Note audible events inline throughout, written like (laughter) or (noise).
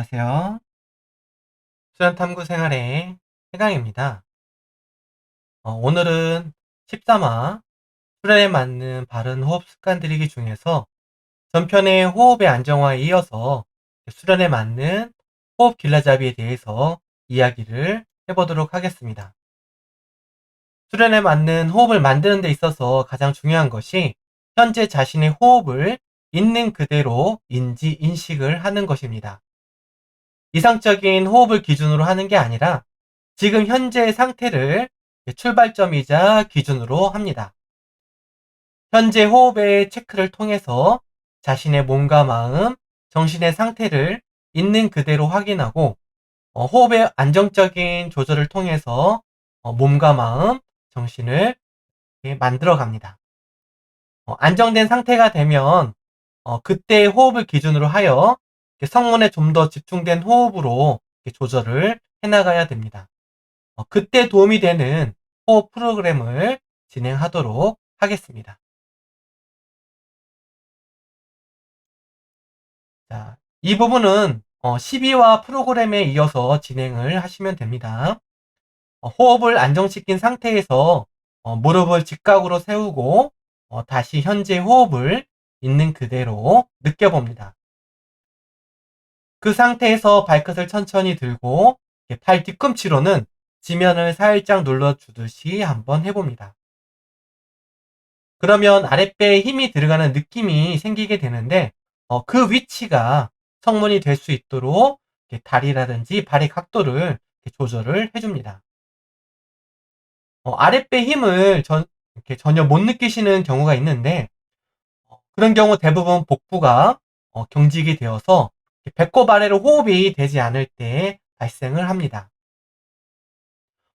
안녕하세요. 수련탐구 생활의 해강입니다. 어, 오늘은 13화 수련에 맞는 바른 호흡 습관 들이기 중에서 전편의 호흡의 안정화에 이어서 수련에 맞는 호흡 길라잡이에 대해서 이야기를 해보도록 하겠습니다. 수련에 맞는 호흡을 만드는 데 있어서 가장 중요한 것이 현재 자신의 호흡을 있는 그대로 인지, 인식을 하는 것입니다. 이상적인 호흡을 기준으로 하는 게 아니라 지금 현재의 상태를 출발점이자 기준으로 합니다. 현재 호흡의 체크를 통해서 자신의 몸과 마음, 정신의 상태를 있는 그대로 확인하고 어, 호흡의 안정적인 조절을 통해서 어, 몸과 마음, 정신을 만들어 갑니다. 어, 안정된 상태가 되면 그때의 호흡을 기준으로 하여 성문에 좀 더 집중된 호흡으로 조절을 해나가야 됩니다. 그때 도움이 되는 호흡 프로그램을 진행하도록 하겠습니다. 자, 이 부분은 12화 프로그램에 이어서 진행을 하시면 됩니다. 어, 호흡을 안정시킨 상태에서 어, 무릎을 직각으로 세우고 어, 다시 현재 호흡을 있는 그대로 느껴봅니다. 그 상태에서 발끝을 천천히 들고 팔 뒤꿈치로는 지면을 살짝 눌러주듯이 한번 해봅니다. 그러면 아랫배에 힘이 들어가는 느낌이 생기게 되는데 그 위치가 성문이 될 수 있도록 다리라든지 발의 각도를 조절을 해줍니다. 어, 아랫배 힘을 전, 전혀 못 느끼시는 경우가 있는데 어, 그런 경우 대부분 복부가 어, 경직이 되어서 배꼽 아래로 호흡이 되지 않을 때 발생을 합니다.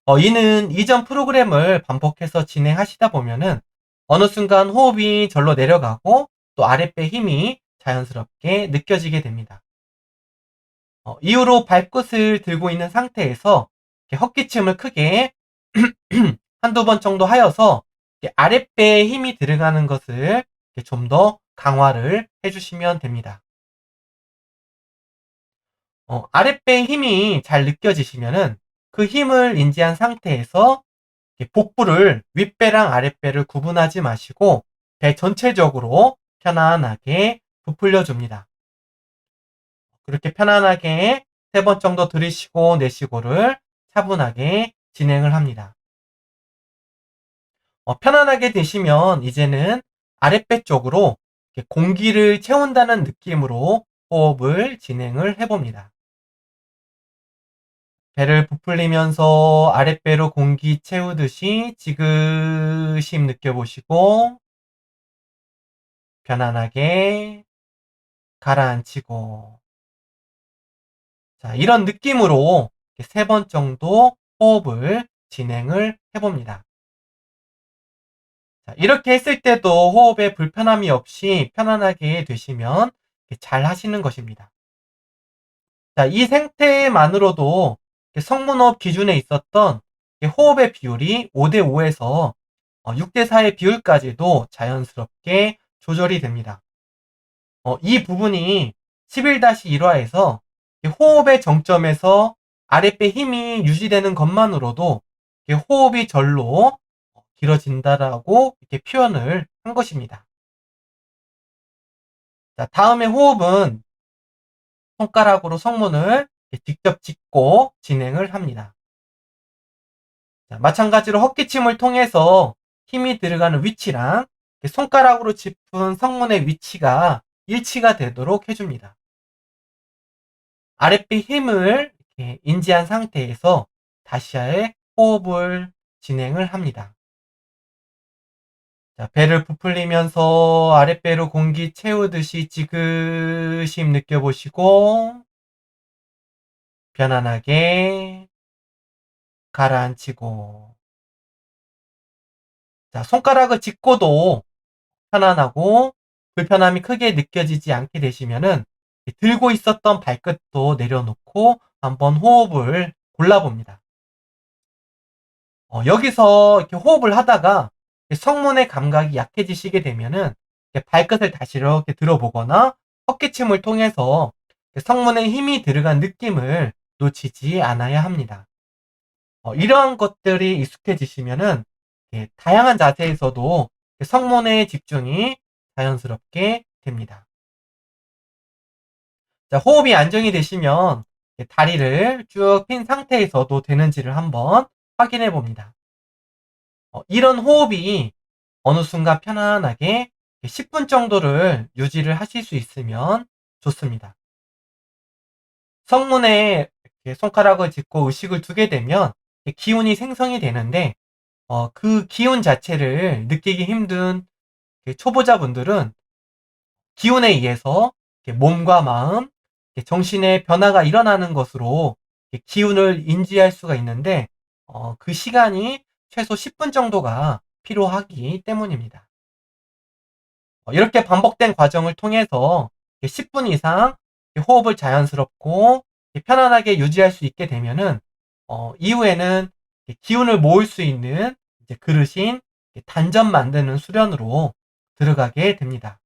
어, 이는 이전 프로그램을 반복해서 진행하시다 보면은 어느 순간 호흡이 절로 내려가고 또 아랫배 힘이 자연스럽게 느껴지게 됩니다. 어, 이후로 발끝을 들고 있는 상태에서 헛기침을 크게 (clears throat) 한두 번 정도 하여서 아랫배에 힘이 들어가는 것을 좀 더 강화를 해주시면 됩니다. 어, 아랫배에 힘이 잘 느껴지시면은 그 힘을 인지한 상태에서 복부를 윗배랑 아랫배를 구분하지 마시고 배 전체적으로 편안하게 부풀려 줍니다. 그렇게 편안하게 세 번 정도 들이쉬고 내쉬고를 차분하게 진행을 합니다. 어, 편안하게 되시면 이제는 아랫배 쪽으로 공기를 채운다는 느낌으로 호흡을 진행을 해봅니다. 배를 부풀리면서 아랫배로 공기 채우듯이 지그심 느껴보시고 편안하게 가라앉히고 자, 이런 느낌으로 세 번 정도 호흡을 진행을 해봅니다. 자, 이렇게 했을 때도 호흡에 불편함이 없이 편안하게 되시면 잘 하시는 것입니다. 자, 이 상태만으로도 성문호흡 기준에 있었던 호흡의 비율이 5대5에서 6대4의 어, 비율까지도 자연스럽게 조절이 됩니다. 어, 이 부분이 11-1화에서 호흡의 정점에서 아랫배 힘이 유지되는 것만으로도 호흡이 절로 길어진다라고 이렇게 표현을 한 것입니다. 자, 다음에 호흡은 손가락으로 성문을 직접 짚고 진행을 합니다. 자, 마찬가지로 헛기침을 통해서 힘이 들어가는 위치랑 손가락으로 짚은 성문의 위치가 일치가 되도록 해줍니다. 아랫배 힘을 인지한 상태에서 다시의 호흡을 진행을 합니다. 자, 배를 부풀리면서 아랫배로 공기 채우듯이 지그심 느껴보시고 편안하게 가라앉히고 자, 손가락을 짚고도 편안하고 불편함이 크게 느껴지지 않게 되시면은 들고 있었던 발끝도 내려놓고 한번 호흡을 골라봅니다. 어, 여기서 이렇게 호흡을 하다가 성문의 감각이 약해지시게 되면은 발끝을 다시 이렇게 들어보거나 헛기침을 통해서 성문에 힘이 들어간 느낌을 놓치지 않아야 합니다. 어, 이러한 것들이 익숙해지시면은 예, 다양한 자세에서도 성문의 집중이 자연스럽게 됩니다. 자, 호흡이 안정이 되시면 다리를 쭉 핀 상태에서도 되는지를 한번 확인해 봅니다. 어, 이런 호흡이 어느 순간 편안하게 10분 정도를 유지를 하실 수 있으면 좋습니다. 성문에 손가락을 짚고 의식을 두게 되면 기운이 생성이 되는데 어, 그 기운 자체를 느끼기 힘든 초보자분들은 기운에 의해서 몸과 마음, 정신의 변화가 일어나는 것으로 기운을 인지할 수가 있는데 어, 그 시간이 최소 10분 정도가 필요하기 때문입니다. 어, 이렇게 반복된 과정을 통해서 10분 이상 호흡을 자연스럽고 편안하게 유지할 수 있게 되면은 어, 이후에는 기운을 모을 수 있는 그릇인 단전 만드는 수련으로 들어가게 됩니다.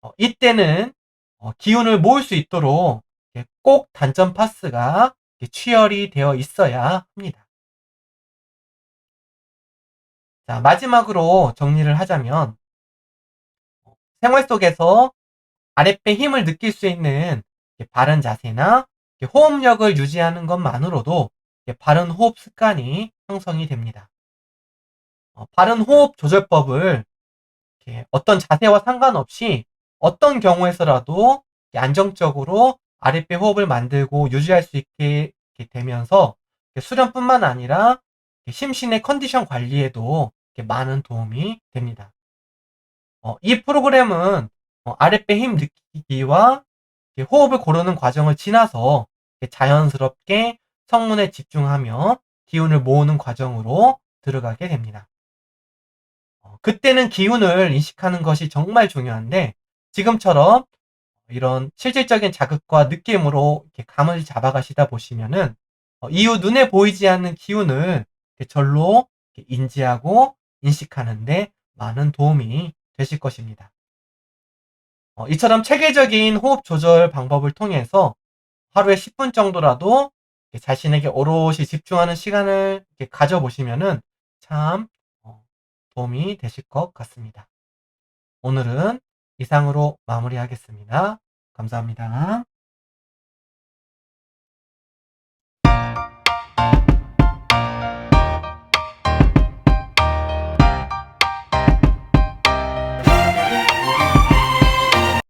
어, 이때는 어, 기운을 모을 수 있도록 꼭 단전 파스가 취열이 되어 있어야 합니다. 자, 마지막으로 정리를 하자면 생활 속에서 아랫배 힘을 느낄 수 있는 바른 자세나 호흡력을 유지하는 것만으로도 바른 호흡 습관이 형성이 됩니다. 어, 바른 호흡 조절법을 어떤 자세와 상관없이 어떤 경우에서라도 안정적으로 아랫배 호흡을 만들고 유지할 수 있게 되면서 수련뿐만 아니라 심신의 컨디션 관리에도 많은 도움이 됩니다. 어, 이 프로그램은 어, 아랫배 힘 느끼기와 호흡을 고르는 과정을 지나서 자연스럽게 성문에 집중하며 기운을 모으는 과정으로 들어가게 됩니다. 어, 그때는 기운을 인식하는 것이 정말 중요한데 지금처럼 이런 실질적인 자극과 느낌으로 감을 잡아가시다 보시면은 이후 눈에 보이지 않는 기운을 절로 인지하고 인식하는데 많은 도움이 되실 것입니다. 어, 이처럼 체계적인 호흡 조절 방법을 통해서 하루에 10분 정도라도 자신에게 오롯이 집중하는 시간을 가져보시면은 참 어, 도움이 되실 것 같습니다. 오늘은 이상으로 마무리하겠습니다. 감사합니다.